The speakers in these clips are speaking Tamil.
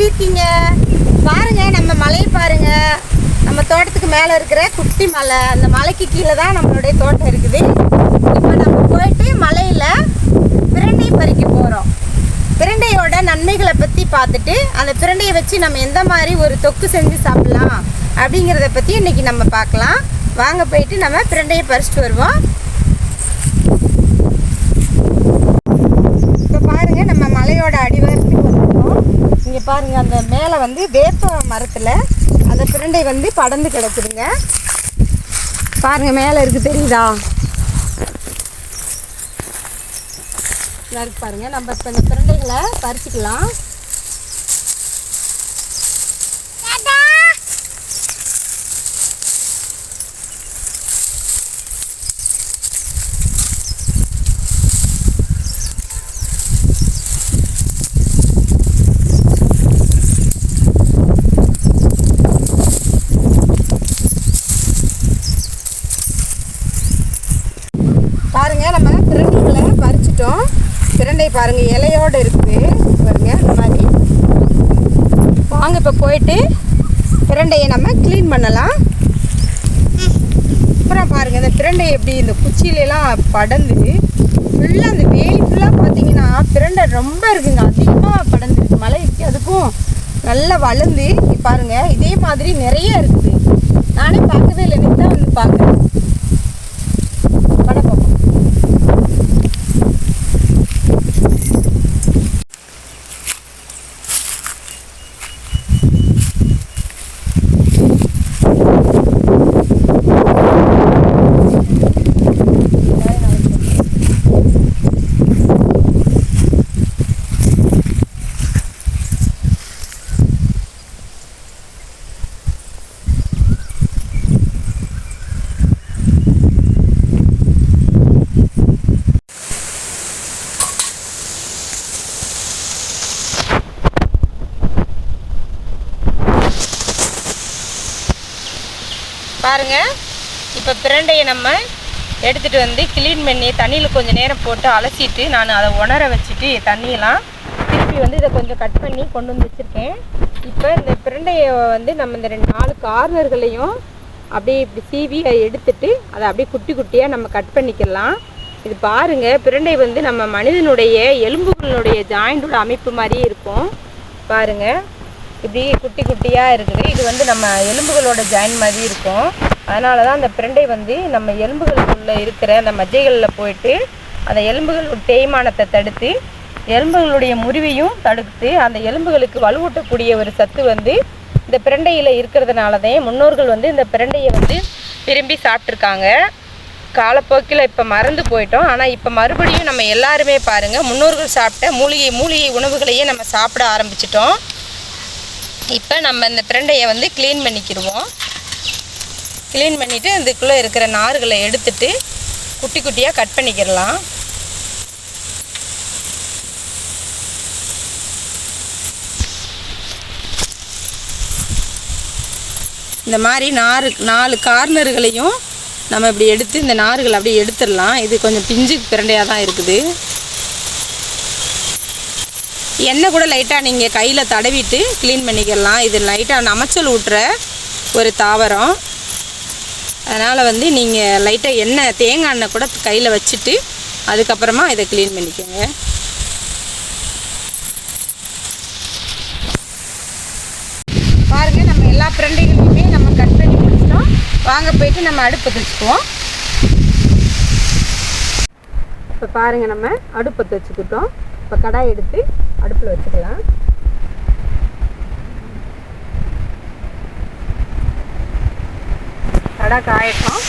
எப்படி இருக்கீங்க? பாருங்க நம்ம மலையை பாருங்க. நம்ம தோட்டத்துக்கு மேலே இருக்கிற குட்டி மலை. அந்த மலைக்கு கீழே தான் நம்மளுடைய தோட்டம் இருக்குது. இப்போ நம்ம போயிட்டு மலையில் பிரண்டை பறிக்க போகிறோம் பிரண்டையோட நன்மைகளை பற்றி பார்த்துட்டு அந்த பிரண்டையை வச்சு நம்ம எந்த மாதிரி ஒரு தொக்கு செஞ்சு சாப்பிட்லாம் அப்படிங்கிறத பற்றி இன்னைக்கு நம்ம பார்க்கலாம். வாங்க போயிட்டு நம்ம பிரண்டையை பறிச்சுட்டு வருவோம். இப்போ பாருங்கள் நம்ம மலையோட அடிவாரத்துக்கு பாருங்கள் பாருங்க அந்த மேலே வந்து வேப்ப மரத்தில் அந்த பிரண்டை வந்து படர்ந்து கிடக்குதுங்க. பாருங்க மேலே இருக்கு தெரியுதா? இதா இருக்கு பாருங்க. நம்ம இப்போ இந்த பிரண்டைகளை பறிச்சுக்கலாம் பாருங்க நம்ம பிரண்டைகளை பறிச்சிட்டோம் பிரண்டை பாருங்க இலையோட இருக்குது பாருங்க இந்த மாதிரி வாங்க இப்போ போயிட்டு பிரண்டையை நம்ம க்ளீன் பண்ணலாம். அப்புறம் பாருங்கள் இந்த பிரண்டை எப்படி இந்த குச்சியிலலாம் படந்து ஃபுல்லாக அந்த வேலி ஃபுல்லாக பார்த்தீங்கன்னா பிரண்டை ரொம்ப இருக்குங்க அதிகமாக படந்துருக்கு மலைக்கு அதுக்கும் நல்லா வளர்ந்து பாருங்கள் இதே மாதிரி நிறைய இருக்குது. நானே பார்க்கவே இல்லை இன்னைக்கு தான் வந்து பார்க்குறேன் பட பார்ப்போம் பாருங்க. இப்போ பிரண்டையை நம்ம எடுத்துகிட்டு வந்து க்ளீன் பண்ணி தண்ணியில் கொஞ்சம் நேரம் போட்டு அலசிட்டு நான் அதை உணர வச்சுட்டு தண்ணியெல்லாம் திருப்பி வந்து இதை கொஞ்சம் கட் பண்ணி கொண்டு வந்து வச்சுருக்கேன். இப்போ இந்த பிரண்டையை வந்து நம்ம இந்த ரெண்டு நாலு கார்னர்களையும் அப்படியே இப்படி சீவி அதை எடுத்துட்டு அதை அப்படியே குட்டி குட்டியாக நம்ம கட் பண்ணிக்கலாம். இது பாருங்கள் பிரண்டை வந்து நம்ம மனிதனுடைய எலும்புகளினுடைய ஜாயிண்டோட அமைப்பு மாதிரியே இருக்கும். பாருங்க. இப்படி குட்டி குட்டியாக இருக்குது. இது வந்து நம்ம எலும்புகளோட ஜாயின் மாதிரி இருக்கும். அதனால தான் அந்த பிரண்டை வந்து நம்ம எலும்புகளுக்குள்ளே இருக்கிற அந்த மஜ்ஜைகளில் போயிட்டு அந்த எலும்புகள் தேய்மானத்தை தடுத்து எலும்புகளுடைய முறிவையும் தடுத்து அந்த எலும்புகளுக்கு வலுவூட்டக்கூடிய ஒரு சத்து வந்து இந்த பிரண்டையில் இருக்கிறதுனால தான் முன்னோர்கள் வந்து இந்த பிரண்டையை வந்து விரும்பி சாப்பிட்ருக்காங்க காலப்போக்கில் இப்போ மறந்து போயிட்டோம். ஆனால் இப்போ மறுபடியும் நம்ம எல்லாருமே பாருங்கள் முன்னோர்கள் சாப்பிட்ட மூலிகை மூலிகை உணவுகளையே நம்ம சாப்பிட ஆரம்பிச்சிட்டோம். இப்போ நம்ம இந்த பிரண்டையை வந்து க்ளீன் பண்ணிக்கிடுவோம். க்ளீன் பண்ணிவிட்டு இதுக்குள்ளே இருக்கிற நார்களை எடுத்துட்டு குட்டி குட்டியாக கட் பண்ணிக்கிடலாம். இந்த மாதிரி நாறு நாலு கார்னர்களையும் நம்ம இப்படி எடுத்து இந்த நார்கள் அப்படியே எடுத்துடலாம். இது கொஞ்சம் பிஞ்சு பிரண்டையாக தான் இருக்குது. எண்ணெய் கூட லைட்டாக நீங்கள் கையில் தடவிட்டு க்ளீன் பண்ணிக்கலாம். இது லைட்டாக நமைச்சல் ஊட்டுற ஒரு தாவரம். அதனால் வந்து நீங்கள் லைட்டாக எண்ணெய் தேங்காய் எண்ணெய் கூட கையில் வச்சுட்டு அதுக்கப்புறமா இதை க்ளீன் பண்ணிக்கோங்க. பாருங்கள் நம்ம எல்லா பிரண்டைகளையுமே நம்ம கட் பண்ணி முடிச்சிட்டோம். வாங்க போயிட்டு நம்ம அடுப்பு தச்சுக்குவோம் இப்போ பாருங்கள் நம்ம அடுப்பை தச்சுக்கிட்டோம் இப்போ கடாய் எடுத்து அடுப்பில் வச்சுக்கலாம். கடை காயட்டும்.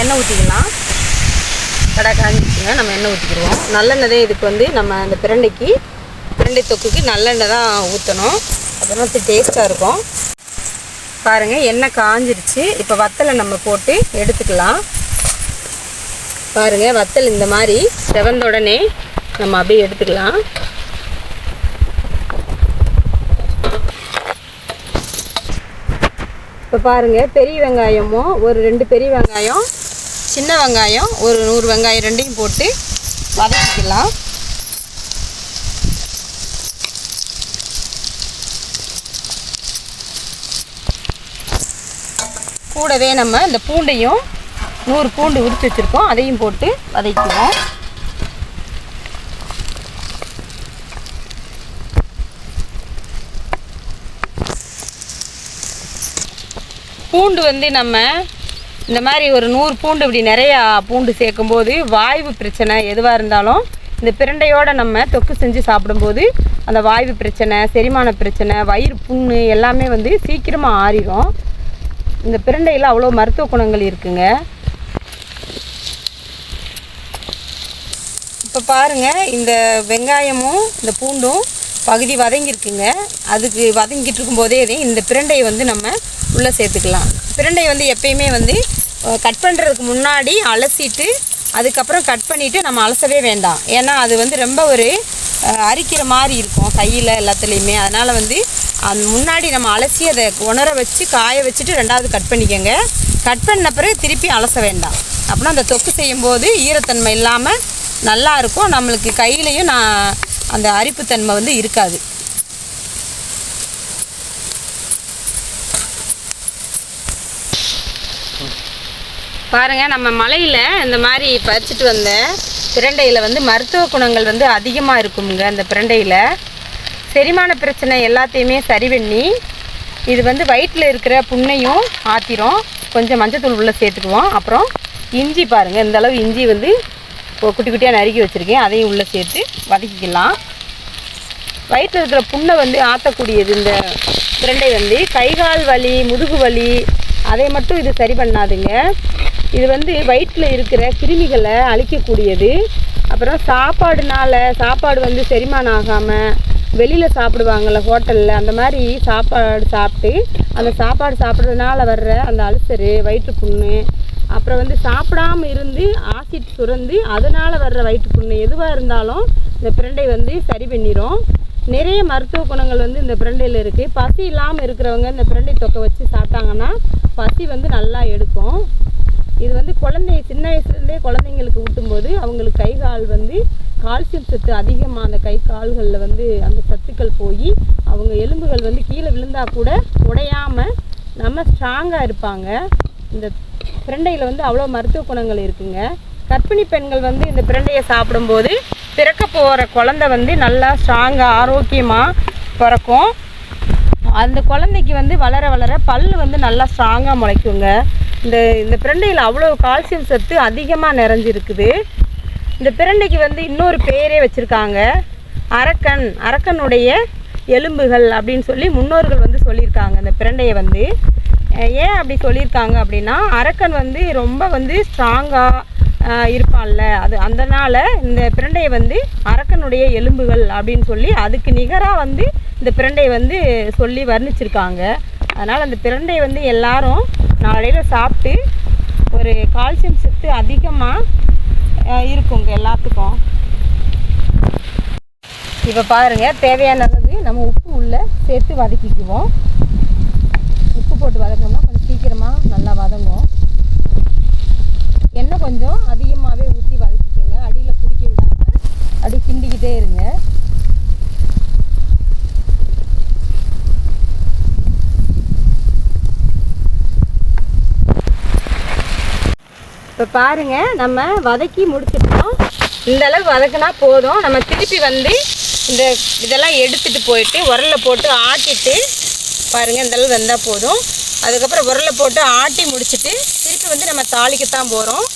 எண்ணெய் ஊற்றிக்கலாம் கடை காஞ்சிச்சுங்க நம்ம எண்ணெய் ஊற்றிக்கிடுவோம் நல்லெண்ணெய் தான் இதுக்கு வந்து நம்ம அந்த பிரண்டைக்கு பிரண்டை தொக்குக்கு நல்லெண்ணெய் தான் ஊற்றணும் அப்புறம் டேஸ்ட்டாக இருக்கும். பாருங்கள் எண்ணெய் காஞ்சிருச்சு. இப்போ வத்தலை நம்ம போட்டு எடுத்துக்கலாம். பாருங்கள் வத்தல் இந்த மாதிரி செவந்த உடனே நம்ம அப்படியே எடுத்துக்கலாம். இப்போ பாருங்கள் பெரிய வெங்காயமும் ஒரு ரெண்டு பெரிய வெங்காயம் சின்ன வெங்காயம் ஒரு நூறு வெங்காயம் ரெண்டையும் போட்டு வதக்கிக்கலாம். கூடவே நம்ம இந்த பூண்டையும் நூறு பூண்டு உரித்து வச்சுருக்கோம் அதையும் போட்டு வதக்கிக்குவோம் பூண்டு வந்து நம்ம இந்த மாதிரி ஒரு நூறு பூண்டு இப்படி நிறையா பூண்டு சேர்க்கும்போது வாய்வு பிரச்சனை எதுவாக இருந்தாலும் இந்த பிரண்டையோட நம்ம தொக்கு செஞ்சு சாப்பிடும்போது அந்த வாய்வு பிரச்சனை செரிமான பிரச்சனை வயிறு புண்ணு எல்லாமே வந்து சீக்கிரமாக ஆறிடும் இந்த பிரண்டையில் அவ்வளோ மருத்துவ குணங்கள் இருக்குங்க. இப்போ பாருங்கள் இந்த வெங்காயமும் இந்த பூண்டும் பகுதி வதங்கியிருக்குங்க. அதுக்கு வதங்கிட்டு இருக்கும்போதே இந்த பிரண்டையை வந்து நம்ம உள்ளே சேர்த்துக்கலாம். பிரண்டை வந்து எப்பயுமே வந்து கட் பண்ணுறதுக்கு முன்னாடி அலசிட்டு அதுக்கப்புறம் கட் பண்ணிவிட்டு நம்ம அலசவே வேண்டாம். ஏன்னா அது வந்து ரொம்ப ஒரு அரிக்கிற மாதிரி இருக்கும் கையில் எல்லாத்துலேயுமே. அதனால் வந்து அந்த முன்னாடி நம்ம அலசி அதை உணர வச்சு காய வச்சுட்டு ரெண்டாவது கட் பண்ணிக்கோங்க. கட் பண்ண பிறகு திருப்பி அலச வேண்டாம். அப்படின்னா அந்த தொக்கு செய்யும்போது ஈரத்தன்மை இல்லாமல் நல்லா இருக்கும். நம்மளுக்கு கையிலையும் நான் அந்த அரிப்புத்தன்மை வந்து இருக்காது. பாருங்க நம்ம மலையில் இந்த மாதிரி பறிச்சுட்டு வந்த பிரண்டையில் வந்து மருத்துவ குணங்கள் வந்து அதிகமாக இருக்குமுங்க அந்த பிரண்டையில். செரிமான பிரச்சனை எல்லாத்தையுமே சரி பண்ணி இது வந்து வயிற்றில் இருக்கிற புண்ணையும் ஆத்திரும் கொஞ்சம் மஞ்சத்தூள் உள்ளே சேர்த்துக்குவோம். அப்புறம் இஞ்சி பாருங்கள் இந்த அளவு இஞ்சி வந்து குட்டி குட்டியாக நறுக்கி வச்சுருக்கேன். அதையும் உள்ளே சேர்த்து வதக்கிக்கலாம். வயிற்றில் இருக்கிற புண்ணை வந்து ஆற்றக்கூடியது இந்த பிரண்டை வந்து கை கால் வலி முதுகு வலி அதை மட்டும் இது சரி பண்ணாதுங்க. இது வந்து வயிற்றில் இருக்கிற கிருமிகளை அழிக்கக்கூடியது. அப்புறம் சாப்பாடுனால சாப்பாடு வந்து செரிமானம் ஆகாமல் வெளியில் சாப்பிடுவாங்கள்ல ஹோட்டலில் அந்த மாதிரி சாப்பாடு சாப்பிட்டு அந்த சாப்பாடு சாப்பிட்றதுனால வர்ற அந்த அல்சரு வயிற்று புண்ணு அப்புறம் வந்து சாப்பிடாம இருந்து ஆசிட் சுரந்து அதனால் வர்ற வயிற்று புண்ணு எதுவாக இருந்தாலும் இந்த பிரண்டை வந்து சரி பண்ணிடும் நிறைய மருத்துவ குணங்கள் வந்து இந்த பிரண்டையில் இருக்குது பசி இல்லாமல் இருக்கிறவங்க இந்த பிரண்டை தொக்கை வச்சு சாப்பிட்டாங்கன்னா பசி வந்து நல்லா எடுக்கும். இது வந்து குழந்தை சின்ன வயசுலேருந்தே குழந்தைங்களுக்கு ஊட்டும்போது அவங்களுக்கு கை கால் வந்து கால்சியம் சத்து அதிகமாக அந்த கை கால்களில் வந்து அந்த சத்துக்கள் போய் அவங்க எலும்புகள் வந்து கீழே விழுந்தால் கூட உடையாமல் நம்ம ஸ்ட்ராங்காக இருப்பாங்க. இந்த பிரண்டையில் வந்து அவ்வளோ மருத்துவ குணங்கள் இருக்குங்க. கர்ப்பிணி பெண்கள் வந்து இந்த பிரண்டையை சாப்பிடும்போது பிறக்க போகிற குழந்தை வந்து நல்லா ஸ்ட்ராங்காக ஆரோக்கியமாக பிறக்கும். அந்த குழந்தைக்கு வந்து வளர வளர பல் வந்து நல்லா ஸ்ட்ராங்காக முளைக்குங்க. இந்த இந்த பிரண்டையில் அவ்வளோ கால்சியம் சத்து அதிகமாக நிறைஞ்சிருக்குது. இந்த பிரண்டைக்கு வந்து இன்னொரு பேரே வச்சுருக்காங்க. அரக்கன் அரக்கனுடைய எலும்புகள் அப்படின்னு சொல்லி முன்னோர்கள் வந்து சொல்லியிருக்காங்க இந்த பிரண்டையை வந்து. ஏன் அப்படி சொல்லியிருக்காங்க அப்படின்னா அரக்கன் வந்து ரொம்ப வந்து ஸ்ட்ராங்காக இருப்பான்ல. அது அதனால் இந்த பிரண்டையை வந்து அரக்கனுடைய எலும்புகள் அப்படின்னு சொல்லி அதுக்கு நிகராக வந்து இந்த பிரண்டையை வந்து சொல்லி வர்ணிச்சிருக்காங்க. அதனால் அந்த பிரண்டையை வந்து எல்லாரும் நாளையில் சாப்பிட்டு ஒரு கால்சியம் சத்து அதிகமாக இருக்குங்க எல்லாத்துக்கும். இப்போ பாருங்கள் தேவையான அளவு நம்ம உப்பு உள்ளே சேர்த்து வதக்கிக்குவோம். போட்டு வதக்கணும்னா கொஞ்சம் சீக்கிரமாக நல்லா வதங்கும். எண்ணெய் கொஞ்சம் அதிகமாகவே ஊற்றி வதக்கிக்கோங்க. அடியில் பிடிக்க விடாமல் அடி கிண்டிக்கிட்டே இருங்க. இப்போ பாருங்க நம்ம வதக்கி முடிச்சிட்டோம். இந்த அளவு வதக்குனா போதும். நம்ம திருப்பி வந்து இந்த இதெல்லாம் எடுத்துகிட்டு போயிட்டு உரலில் போட்டு ஆட்டிட்டு பாருங்கள் இந்தளவு வெந்தால் போதும். அதுக்கப்புறம் உரலை போட்டு ஆட்டி முடிச்சுட்டு திருப்பி வந்து நம்ம தாளிக்கத்தான் போகிறோம்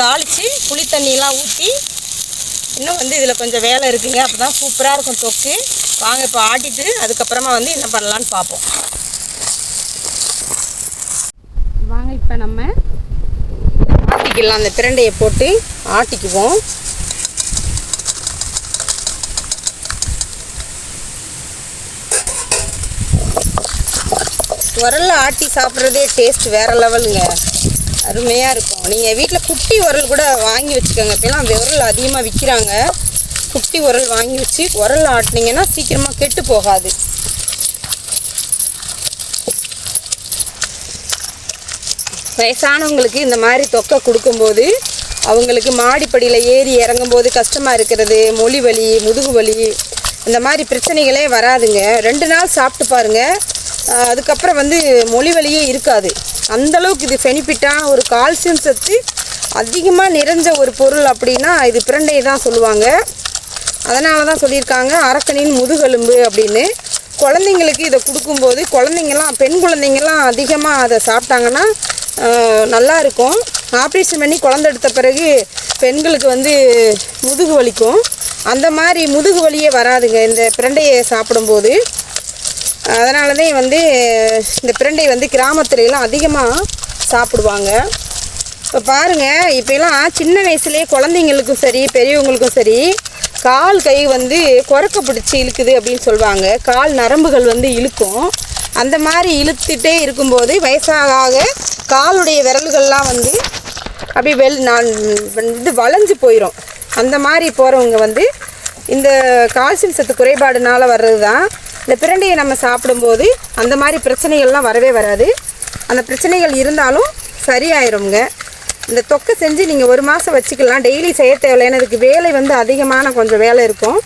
தாளித்து புளி தண்ணியெலாம் ஊற்றி இன்னும் வந்து இதில் கொஞ்சம் வேலை இருக்குங்க. அப்போ தான் சூப்பராக இருக்கும் தொக்கு. வாங்க இப்போ ஆட்டிட்டு அதுக்கப்புறமா வந்து என்ன பண்ணலான்னு பார்ப்போம் வாங்க இப்போ நம்ம ஆட்டிக்கலாம் அந்த பிரண்டையை போட்டு ஆட்டிக்குவோம். உரல்ல ஆட்டி சாப்பிட்றதே டேஸ்ட் வேற லெவலுங்க அருமையாக இருக்கும். நீங்கள் வீட்டில் குட்டி உரல் கூட வாங்கி வச்சுக்கோங்க. இப்போலாம் உரல் அதிகமாக விற்கிறாங்க குட்டி உரல் வாங்கி வச்சு உரல் ஆட்டினீங்கன்னா சீக்கிரமாக கெட்டு போகாது. வயசானவங்களுக்கு இந்த மாதிரி தொக்கை கொடுக்கும்போது அவங்களுக்கு மாடிப்படியில் ஏறி இறங்கும்போது கஷ்டமாக இருக்கிறது மொழி வலி முதுகு வலி இந்த மாதிரி பிரச்சனைகளே வராதுங்க. ரெண்டு நாள் சாப்பிட்டு பாருங்கள் அதுக்கப்புறம் வந்து மொழி வலியே இருக்காது. அந்தளவுக்கு இது பெனிஃபிட்டான ஒரு கால்சியம் சத்து அதிகமாக நிறைஞ்ச ஒரு பொருள் அப்படின்னா இது பிரண்டை தான் சொல்லுவாங்க. அதனால தான் சொல்லியிருக்காங்க அரக்கனின் முதுகெலும்பு அப்படின்னு. குழந்தைங்களுக்கு இதை கொடுக்கும்போது குழந்தைங்கலாம் பெண் குழந்தைங்கலாம் அதிகமாக அதை சாப்பிட்டாங்கன்னா நல்லா இருக்கும். ஆப்ரேஷன் பண்ணி குழந்தை எடுத்த பிறகு பெண்களுக்கு வந்து முதுகு வலிக்கும். அந்த மாதிரி முதுகு வலியே வராதுங்க இந்த பிரண்டையை சாப்பிடும்போது. அதனால தான் வந்து இந்த பிரண்டை வந்து கிராமத்துலலாம் அதிகமாக சாப்பிடுவாங்க. இப்போ பாருங்கள் இப்போலாம் சின்ன வயசுலேயே குழந்தைங்களுக்கும் சரி பெரியவங்களுக்கும் சரி கால் கை வந்து குறக்க பிடிச்சி இழுக்குது அப்படின்னு சொல்லுவாங்க. கால் நரம்புகள் வந்து இழுக்கும். அந்த மாதிரி இழுத்துட்டே இருக்கும்போது வயசாக ஆக காலுடைய விரல்கள்லாம் வந்து அப்படி வெள் நான் இது வளைஞ்சு போயிடும் அந்த மாதிரி போகிறவங்க வந்து இந்த கால்சியம் சத்து குறைபாடுனால வர்றது தான் இந்த பிரண்டையை நம்ம சாப்பிடும்போது அந்த மாதிரி பிரச்சனைகள்லாம் வரவே வராது. அந்த பிரச்சனைகள் இருந்தாலும் சரியாயிருங்க இந்த தொக்கை செஞ்சு நீங்கள் ஒரு மாதம் வச்சுக்கலாம். டெய்லி செய்ய தேவையில்லைன்னு அதுக்கு வேலை வந்து அதிகமான கொஞ்சம் வேலை இருக்கும்.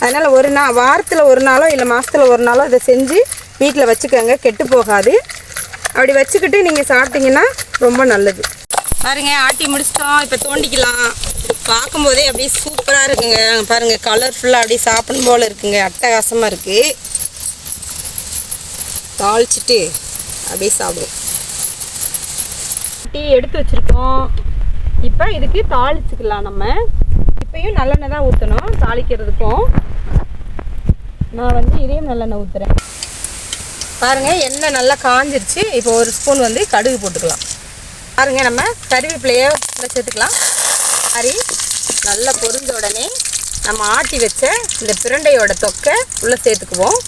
அதனால் ஒரு நாள் வாரத்தில் ஒரு நாளோ இல்லை மாதத்தில் ஒரு நாளோ இதை செஞ்சு வீட்டில் வச்சுக்கோங்க. கெட்டு போகாது. அப்படி வச்சுக்கிட்டு நீங்கள் சாப்பிட்டீங்கன்னா ரொம்ப நல்லது. பாருங்க ஆட்டி முடிச்சிட்டோம். இப்போ தோண்டிக்கலாம். பார்க்கும்போதே அப்படியே சூப்பராக இருக்குங்க. பாருங்கள் கலர்ஃபுல்லாக அப்படியே சாப்பிடும் போல் இருக்குங்க. அட்டகாசமாக இருக்குது தாளிச்சிட்டு அப்படியே சாப்பிடுவோம் டீ எடுத்து வச்சுருக்கோம். இப்போ இதுக்கு தாளிச்சுக்கலாம் நம்ம. இப்பயும் நல்லெண்ணெய் தான் ஊற்றணும் தாளிக்கிறதுக்கும். நான் வந்து இதையும் நல்லெண்ணெய் ஊற்றுறேன் பாருங்கள் எண்ணெய் நல்லா காஞ்சிருச்சு. இப்போ ஒரு ஸ்பூன் வந்து கடுகு போட்டுக்கலாம். பாருங்கள் நம்ம கருவேப்பிலையை சேர்த்துக்கலாம். மாதிரி நல்லா பொரிஞ்ச உடனே நம்ம ஆட்டி வச்ச இந்த பிரண்டையோட தொக்கை உள்ளே சேர்த்துக்குவோம்.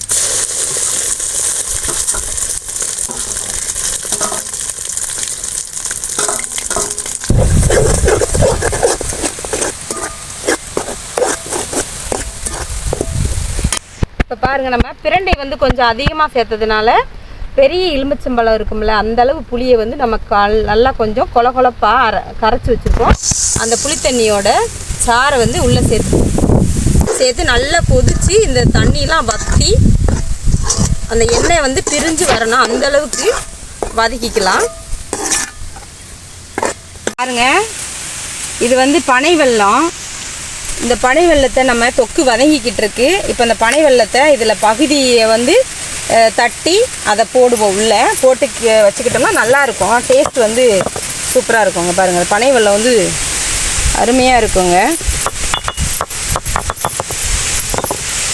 பாருங்கள் பாருங்க நம்ம பிரண்டை வந்து கொஞ்சம் அதிகமாக சேர்த்ததுனால பெரிய எலுமிச்சம்பழம் இருக்கும்ல அந்த அளவு புளியை வந்து நம்ம கல் நல்லா கொஞ்சம் கொல கொலப்பாக அர கரைச்சி வச்சுருக்கோம். அந்த புளித்தண்ணியோட சாறை வந்து உள்ளே சேர்த்து சேர்த்து நல்லா கொதிச்சு இந்த தண்ணியெலாம் வற்றி அந்த எண்ணெய் வந்து பிரிஞ்சு வரணும். அந்தளவுக்கு வதக்கிக்கலாம். பாருங்கள் இது வந்து பனை வெள்ளம் இந்த பனை வெள்ளத்தை நம்ம தொக்கு வதங்கிக்கிட்டு இருக்கு. இப்போ இந்த பனை வெள்ளத்தை இதில் பகுதியை வந்து தட்டி அதை போடுவோம் உள்ளே. போட்டு வச்சுக்கிட்டோம்னா நல்லாயிருக்கும் டேஸ்ட் வந்து சூப்பராக இருக்குங்க பாருங்கள் பனை வெள்ளம் வந்து அருமையாக இருக்குங்க.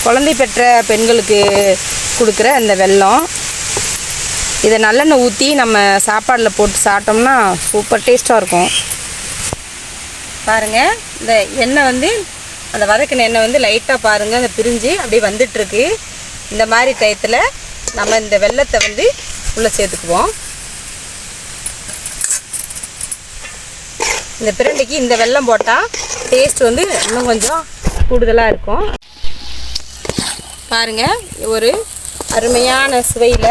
குழந்தை பெற்ற பெண்களுக்கு கொடுக்குற அந்த வெல்லம் இதை நல்லெண்ணெய் ஊற்றி நம்ம சாப்பாடில் போட்டு சாப்பிட்டோம்னா சூப்பர் டேஸ்ட்டாக இருக்கும். பாருங்கள் இந்த எண்ணெய் வந்து அந்த வதக்கின எண்ணெய் வந்து லைட்டாக பாருங்கள் அந்த பிரிஞ்சு அப்படியே வந்துட்டுருக்கு. இந்த மாதிரி டயத்தில் நம்ம இந்த வெள்ளத்தை வந்து உள்ளே சேர்த்துக்குவோம். இந்த பிரண்டைக்கு இந்த வெல்லம் போட்டால் டேஸ்ட் வந்து இன்னும் கொஞ்சம் கூடுதலாக இருக்கும். பாருங்க ஒரு அருமையான சுவையில்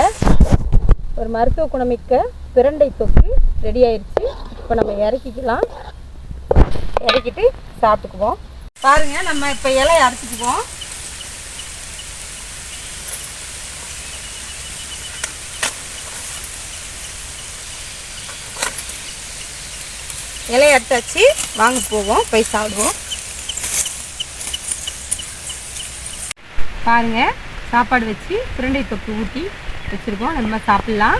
ஒரு மருத்துவ குணமிக்க பிரண்டை தொக்கு ரெடி ஆயிடுச்சு. இப்போ நம்ம இறக்கிக்கலாம். இறக்கிட்டு சாப்பிட்டுக்குவோம். பாருங்க நம்ம இப்போ இலையை அரைச்சிக்குவோம். இலையை அரைச்சாச்சு வாங்க போவோம் போய் சாப்பிடுவோம். பாருங்க சாப்பாடு வச்சு பிரண்டை தொப்பு ஊற்றி வச்சுருக்கோம். நம்ம சாப்பிட்லாம்.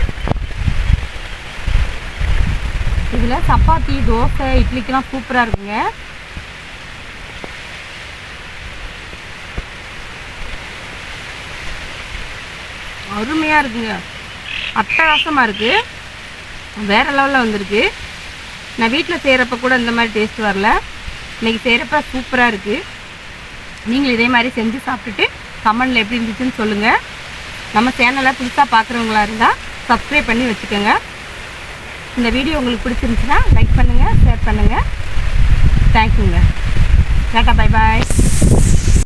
இதில் சப்பாத்தி தோசை இட்லிக்கெல்லாம் சூப்பராக இருக்குங்க. அருமையாக இருக்குங்க. அட்டகாசமாக இருக்குது வேறு லெவலில் வந்திருக்கு. நான் வீட்டில் செய்கிறப்ப கூட இந்த மாதிரி டேஸ்ட் வரல. இன்றைக்கி செய்கிறப்ப சூப்பராக இருக்குது நீங்களும் இதே மாதிரி செஞ்சு சாப்பிட்டுட்டு கமெண்டில் எப்படி இருந்துச்சுன்னு சொல்லுங்கள் நம்ம சேனலை புதுசாக பார்க்குறவங்களா இருந்தால் சப்ஸ்கிரைப் பண்ணி வச்சுக்கோங்க. இந்த வீடியோ உங்களுக்கு பிடிச்சிருந்துச்சுன்னா லைக் பண்ணுங்கள் ஷேர் பண்ணுங்கள் தேங்க்யூங்க டாட்டா பை பாய்